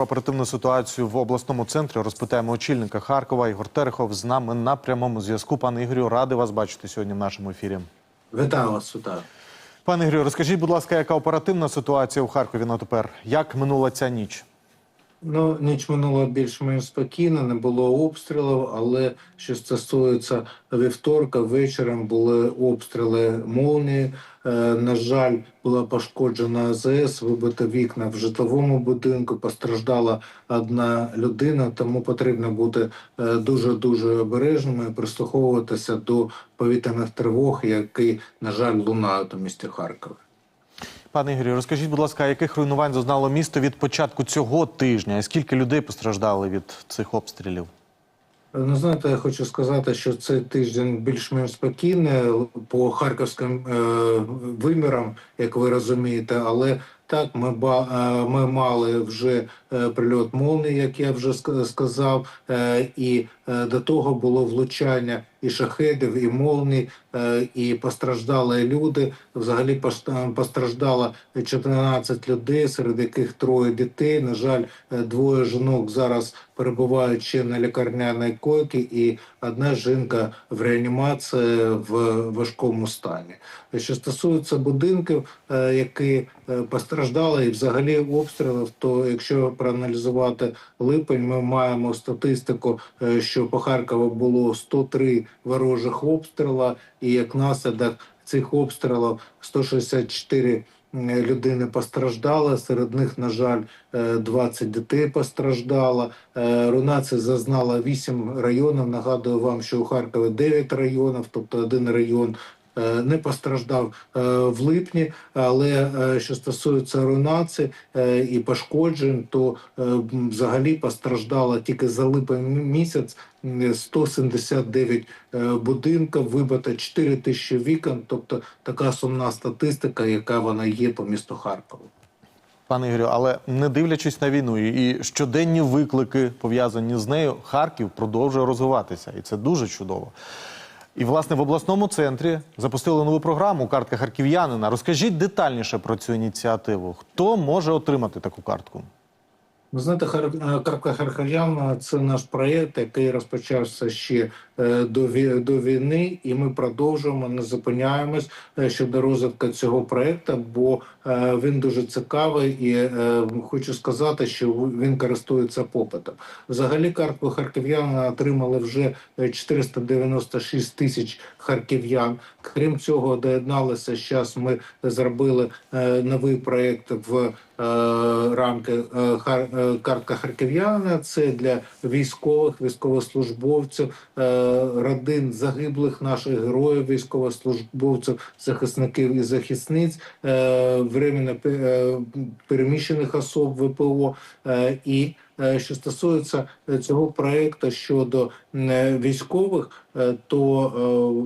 Оперативну ситуацію в обласному центрі розпитаємо очільника Харкова Ігор Терехов з нами на прямому зв'язку. Пане Ігорю, радий вас бачити сьогодні в нашому ефірі. Вітаю вас, вітаю. Пане Ігорю, розкажіть, будь ласка, яка оперативна ситуація у Харкові на тепер? Як минула ця ніч? Ну, ніч минула більш-менш спокійно, не було обстрілів, але що стосується вівторка, вечором були обстріли молнії. Е, на жаль, була пошкоджена АЗС, вибито вікна в житловому будинку, постраждала одна людина, тому потрібно бути е, дуже-дуже обережними прислуховуватися до повітряних тривог, які, на жаль, лунають у місті Харкові. Пане Ігорю, розкажіть, будь ласка, яких руйнувань зазнало місто від початку цього тижня? І скільки людей постраждали від цих обстрілів? Ну, знаєте, я хочу сказати, що цей тиждень більш-менш спокійний по харківським е, вимірам, як ви розумієте, але так ми ба е, ми мали вже е, прильот молнії, як я вже ск- сказав, е, і е, до того було влучання і шахедів, і молній, е, і постраждали люди. Взагалі пост- постраждало 14 людей, серед яких троє дітей. На жаль, е, двоє жінок зараз перебувають ще на лікарняній койці, і одна жінка в реанімації в важкому стані. Що стосується будинків, е, які е, постраждали, і взагалі обстрілів, то якщо проаналізувати липень, ми маємо статистику, е, що по Харкову було 103 ворожих обстрілів, і як наслідок цих обстрілів 164 людини постраждали. Серед них, на жаль, е, 20 дітей постраждало. Е, Руйнація зазнала 8 районів. Нагадую вам, що у Харкові 9 районів, тобто один район. Е, Не постраждав е, в липні, але е, що стосується руйнації і пошкоджень, то взагалі постраждало тільки за липень місяць м, 179 е, будинків, вибито 4 тисячі вікон, тобто така сумна статистика, яка вона є по місту Харкову. Пане Ігорю, але не дивлячись на війну і щоденні виклики пов'язані з нею, Харків продовжує розвиватися, і це дуже чудово. І власне в обласному центрі запустили нову програму Картка харків'янина. Розкажіть детальніше про цю ініціативу. Хто може отримати таку картку? Ви знаєте, е, Харків'яна – це наш проєкт, який розпочався ще е, до, війни, і ми продовжуємо, не зупиняємось е, щодо розвитку цього проєкту, бо е, він дуже цікавий і е, хочу сказати, що він користується попитом. Взагалі, картку харків'яна отримали вже е, 496 тисяч харків'ян. Крім цього, доєдналися зараз. Ми зробили е, новий проєкт в е, рамки е, картка харків'яна. Це для військових, військовослужбовців, родин загиблих наших героїв, військовослужбовців, захисників і захисниць, временно переміщених особ ВПО і. Е, Що стосується е, цього проекту щодо е, військових, то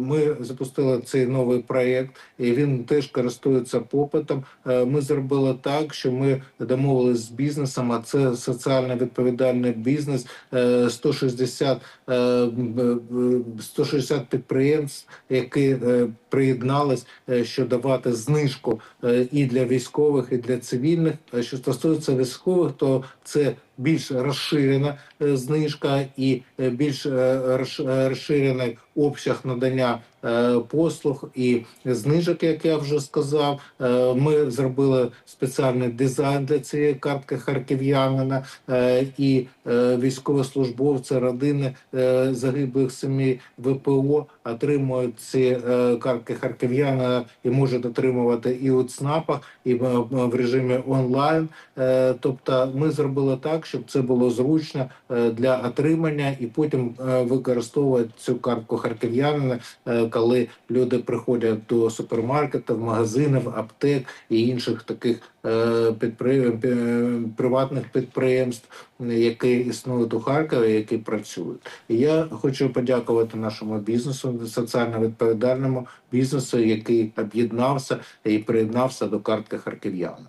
ми запустили цей новий проект, і він теж користується попитом. Ми зробили так, що ми домовились з бізнесом, а це соціально відповідальний бізнес. е, 160, е, м, е, 160 підприємств, які приєднались, що давати знижку і для військових, і для цивільних. Що стосується військових, то це більш розширена е, знижка і е, більш е, розш- розширений обсяг надання послуг і знижок, як я вже сказав. Е, Ми зробили спеціальний дизайн для цієї картки харків'янина е, і е, військовослужбовці, родини е, загиблих сімей ВПО отримують ці е, картки харків'янина і можуть отримувати і у ЦНАПах, і в, режимі онлайн. Е, Тобто, ми зробили так, щоб це було зручно е, для отримання, і потім е, використовувати цю картку харків'янина, е, коли люди приходять до супермаркетів, магазинів, аптек і інших таких е, приватних підприємств, які існують у Харкові, які працюють. І я хочу подякувати нашому бізнесу, соціально відповідальному бізнесу, який об'єднався і приєднався до картки харків'яна.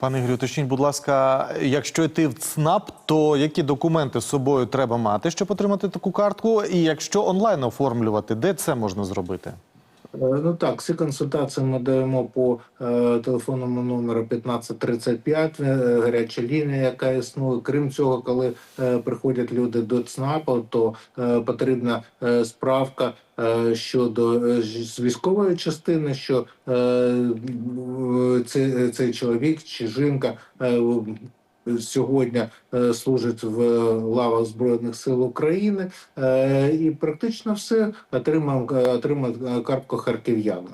Пане Ігорю, уточніть, будь ласка, якщо йти в ЦНАП, то які документи з собою треба мати, щоб отримати таку картку? І якщо онлайн оформлювати, де це можна зробити? Е, Ну так, всі консультації ми даємо по е, телефонному номеру 1535, е, гаряча лінія, яка існує. Крім цього, коли е, приходять люди до ЦНАПу, то е, потрібна е, справка е, щодо е, з військової частини, що е, цей, цей чоловік чи жінка. е, Сьогодні е, служить в лавах Збройних сил України е, і практично все отримав, е, отримав е, картку харків'яна.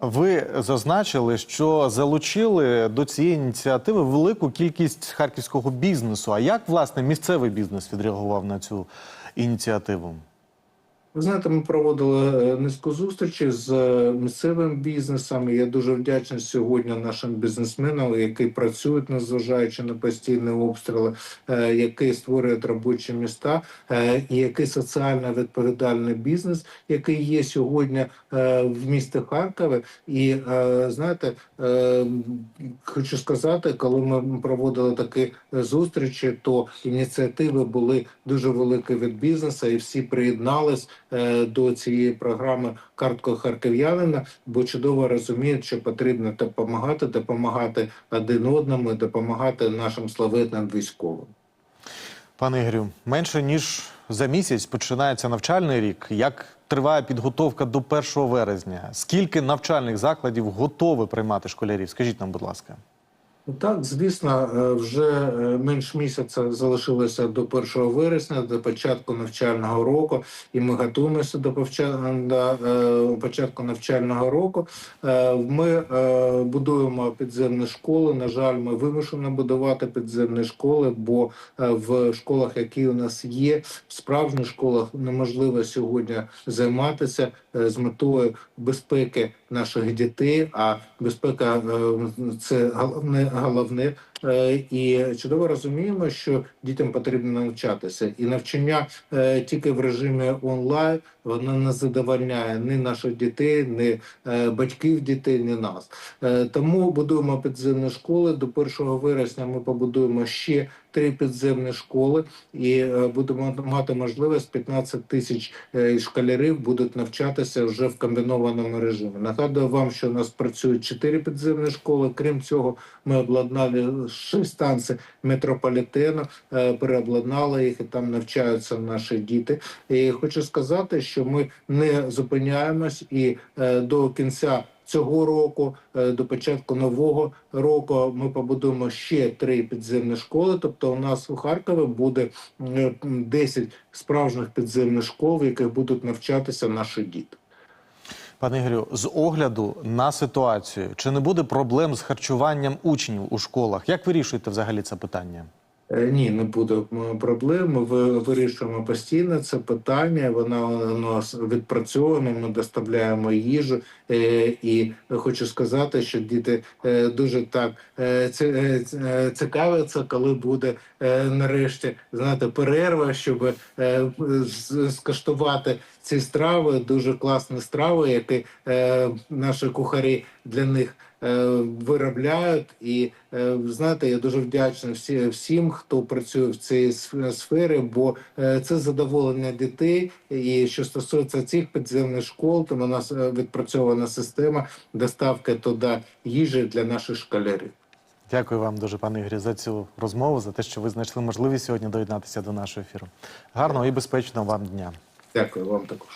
Ви зазначили, що залучили до цієї ініціативи велику кількість харківського бізнесу. А як власне місцевий бізнес відреагував на цю ініціативу? Ви знаєте, ми проводили е, низку зустрічей з е, місцевим бізнесом. Я дуже вдячний сьогодні нашим бізнесменам, які працюють, незважаючи на постійні обстріли, е, які створюють робочі міста, і який соціально відповідальний бізнес, який є сьогодні в місті Харкові. І знаєте, хочу сказати, коли ми проводили такі зустрічі, то ініціативи були дуже великі від бізнесу, і всі приєднались до цієї програми карткою харків'янина, бо чудово розуміють, що потрібно допомагати, допомагати один одному, допомагати нашим славетним військовим. Пане Ігорю, менше ніж за місяць починається навчальний рік. Як триває підготовка до 1 вересня? Скільки навчальних закладів готові приймати школярів? Скажіть нам, будь ласка. Ну, Так, звісно, е, вже е, менш місяця залишилося до 1 вересня, до початку навчального року, і ми готуємося до е, початку навчального року. Ми будуємо підземні школи. На жаль, ми вимушені будувати підземні школи, бо в школах, які у нас є, в справжніх школах неможливо сьогодні займатися з метою безпеки наших дітей. А безпека е, це головне головне. Е, І чудово розуміємо, що дітям потрібно навчатися, і навчання е, тільки в режимі онлайн воно не задовольняє ні наших дітей, ні е, батьків дітей, ні нас. Тому будуємо підземні школи. До 1 вересня ми побудуємо ще три підземні школи, і будемо мати можливість 15 тисяч школярів будуть навчатися вже в комбінованому режимі. Нагадую вам, що у нас працюють чотири підземні школи. Крім цього, ми обладнали шість станцій метрополітену, е, переобладнали їх і там навчаються наші діти. І хочу сказати, що ми не зупиняємось і е, до кінця. Цього року е, до початку нового року ми побудуємо ще три підземні школи. Тобто, у нас у Харкові буде е, 10 справжніх підземних школ, в яких будуть навчатися наші діти. Пане Ігорю, з огляду на ситуацію, чи не буде проблем з харчуванням учнів у школах? Як вирішуєте взагалі це питання? Е, Ні, не буде проблем. Ми ви- вирішуємо постійно це питання. Воно у нас відпрацьоване. Ми доставляємо їжу. Е, І хочу сказати, що діти е, дуже так цікавляться, коли буде нарешті знаєте, перерва, щоб скуштувати ці страви. Дуже класні страви, які наші кухарі для них виробляють. І е, знаєте, я дуже вдячний всі, всім, хто працює в цій сфері, бо е, це задоволення дітей. І що стосується цих підземних школ, то у нас е, відпрацьована система доставки туди їжі для наших школярів. Дякую вам дуже, пане Ігорі, за цю розмову, за те, що ви знайшли можливість сьогодні доєднатися до нашого ефіру. Гарного і безпечного вам дня. Дякую вам також.